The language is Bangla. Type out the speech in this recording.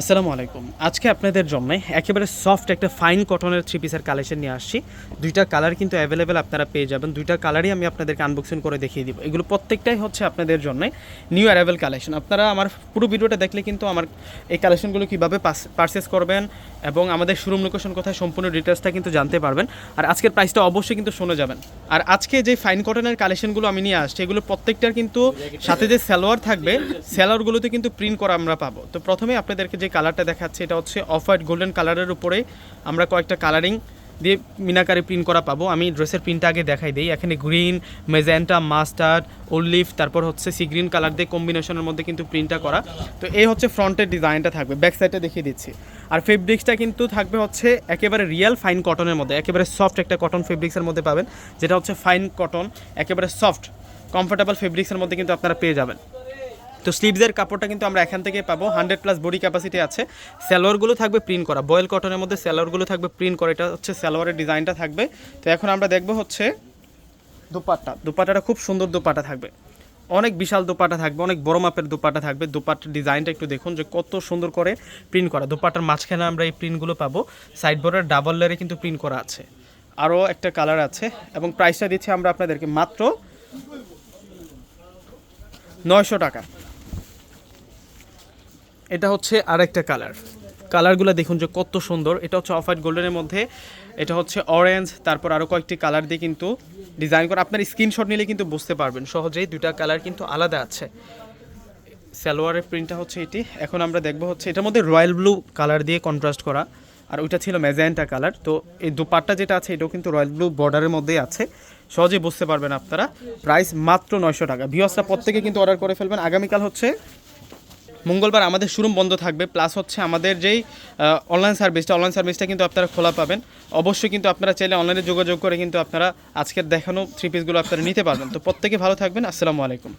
আসসালামু আলাইকুম। আজকে আপনাদের জন্য একেবারে সফট একটা ফাইন কটনের থ্রি পিসের কালেকশন নিয়ে আসছি। দুইটা কালার কিন্তু অ্যাভেলেবেল আপনারা পেয়ে যাবেন। দুইটা কালারই আমি আপনাদেরকে আনবক্সিং করে দেখিয়ে দিব। এগুলো প্রত্যেকটাই হচ্ছে আপনাদের জন্য নিউ অ্যারাইভেল কালেকশন আপনারা আমার পুরো ভিডিওটা দেখলে কিন্তু আমার এই কালেকশনগুলো কীভাবে পারচেস করবেন এবং আমাদের শোরুম লোকেশন কোথায় সম্পূর্ণ ডিটেলসটা কিন্তু জানতে পারবেন। আর আজকের প্রাইসটা অবশ্যই কিন্তু শুনে যাবেন। আর আজকে যে ফাইন কটনের কালেকশনগুলো আমি নিয়ে আসছি, এগুলো প্রত্যেকটার কিন্তু সাথে যে সালোয়ার থাকবে সালোয়ারগুলোতে কিন্তু প্রিন্ট করা আমরা পাবো। তো প্রথমে আপনাদেরকে যে কালারটা দেখাচ্ছে, এটা হচ্ছে অফ হোয়াইট গোল্ডেন কালারের উপরে আমরা কয়েকটা কালারিং দিয়ে মিনাকারি প্রিন্ট করা পাবো। আমি ড্রেসের প্রিন্টটা আগে দেখাই দিই। এখানে গ্রিন মেজেন্টা মাস্টার্ড ওলিভ তারপর হচ্ছে সি গ্রিন কালার দিয়ে কম্বিনেশনের মধ্যে কিন্তু প্রিন্টটা করা। তো এই হচ্ছে ফ্রন্টের ডিজাইনটা থাকবে, ব্যাক সাইডটা দেখিয়ে দিচ্ছি। আর ফেব্রিক্সটা কিন্তু থাকবে হচ্ছে একেবারে রিয়েল ফাইন কটনের মধ্যে, একেবারে সফট একটা কটন ফেব্রিক্সের মধ্যে পাবেন, যেটা হচ্ছে ফাইন কটন, একেবারে সফট, কমফোর্টেবল ফেব্রিক্সের মধ্যে কিন্তু আপনারা পেয়ে যাবেন। তো স্লিভসের কাপড়টা কিন্তু আমরা এখান থেকে পাবো। হান্ড্রেড প্লাস বডি ক্যাপাসিটি আছে। স্যালোয়ারগুলো থাকবে প্রিন্ট করা। বয়েল কটনের মধ্যে স্যালোয়ারগুলো থাকবে প্রিন্ট করা। এটা হচ্ছে স্যালোয়ারের ডিজাইনটা থাকবে। তো এখন আমরা দেখব হচ্ছে দুপাট্টা। দুপাট্টাটা খুব সুন্দর দুপাট্টা থাকবে। অনেক বিশাল দোপাটা থাকবে। অনেক বড় মাপের দোপাটা থাকবে। দোপাটার ডিজাইনটা একটু দেখুন যে কত সুন্দর করে প্রিন্ট করা। দোপাটার মাঝখানে আমরা এই প্রিন্টগুলো পাবো। সাইড বোর্ডের ডাবল লেয়ারে কিন্তু প্রিন্ট করা আছে। আরও একটা কালার আছে এবং প্রাইসটা দিচ্ছি আমরা আপনাদেরকে মাত্র নয়শো টাকা। এটা হচ্ছে আরেকটা কালার। কালারগুলো দেখুন যে কত সুন্দর। এটা হচ্ছে অফ হোয়াইট গোল্ডেনের মধ্যে। এটা হচ্ছে অরেঞ্জ, তারপর আরও কয়েকটি কালার দিয়ে কিন্তু ডিজাইন করা। আপনার স্ক্রিনশট নিলে কিন্তু বুঝতে পারবেন। সহজেই দুইটা কালার কিন্তু আলাদা আছে। সালোয়ারের প্রিন্টটা হচ্ছে এটি। এখন আমরা দেখব হচ্ছে এটার মধ্যে রয়্যাল ব্লু কালার দিয়ে কন্ট্রাস্ট করা। আর ওইটা ছিল ম্যাজেন্টা কালার। তো এই দুপাট্টা যেটা আছে, এটাও কিন্তু রয়্যাল ব্লু বর্ডারের মধ্যেই আছে। সহজেই বুঝতে পারবেন আপনারা। প্রাইস মাত্র নয়শো টাকা। ভিওসটা প্রত্যেকে কিন্তু অর্ডার করে ফেলবেন। আগামীকাল হচ্ছে মঙ্গলবার আমাদের শোরুম বন্ধ থাকবে প্লাস হচ্ছে আমাদের যেই অনলাইন সার্ভিসটা অনলাইন সার্ভিসটা কিন্তু আপনারা খোলা পাবেন। অবশ্যই কিন্তু আপনারা চাইলে অনলাইনে যোগাযোগ করে কিন্তু আপনারা আজকের দেখানো থ্রি পিসগুলো আপনারা নিতে পারবেন। তো প্রত্যেকে ভালো থাকবেন, আসসালামু আলাইকুম।